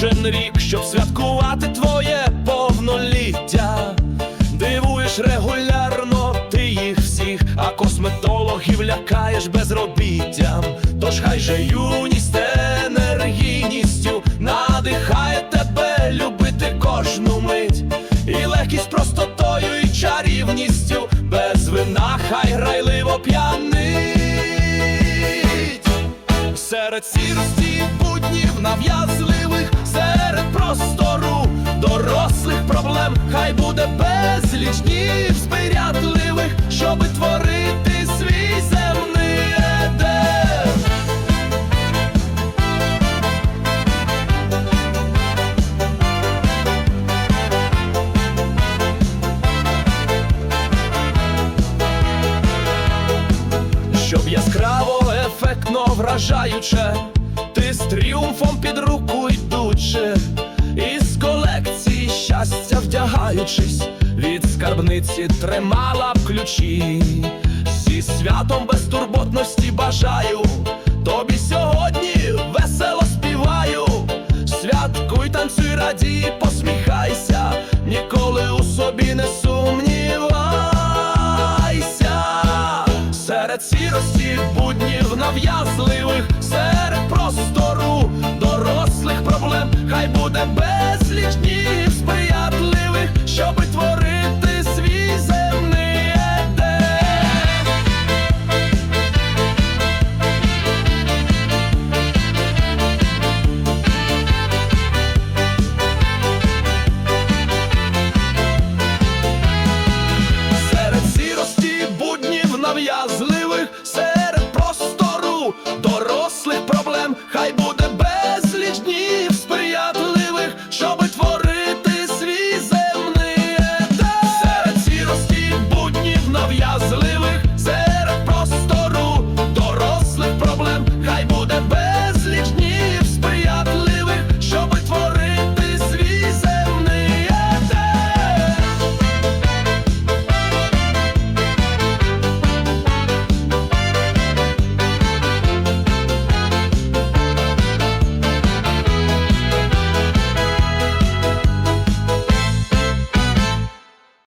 кожен рік, щоб святкувати твоє повноліття. Дивуєш регулярно ти їх всіх, а косметологів лякаєш безробіттям. Тож хай же юність енергійністю надихає тебе любити кожну мить, і легкість простотою і чарівністю, без вина хай грайливо п'янить. Серед сірості буднів серед простору дорослих проблем, хай буде безліч днів спирятливих, щоби творити свій земний едем. Щоб яскраво, ефектно, вражаюче, ти з тріумфом під вдягаючись, від скарбниці тримала б ключі, зі святом безтурботності бажаю, тобі сьогодні весело співаю, святкуй, танцюй, радій, посміхайся, ніколи у собі не сумнівайся, серед сірості буднів нав'язливих, серед простору, дорослих проблем, хай буде безлічні. нав'язливих.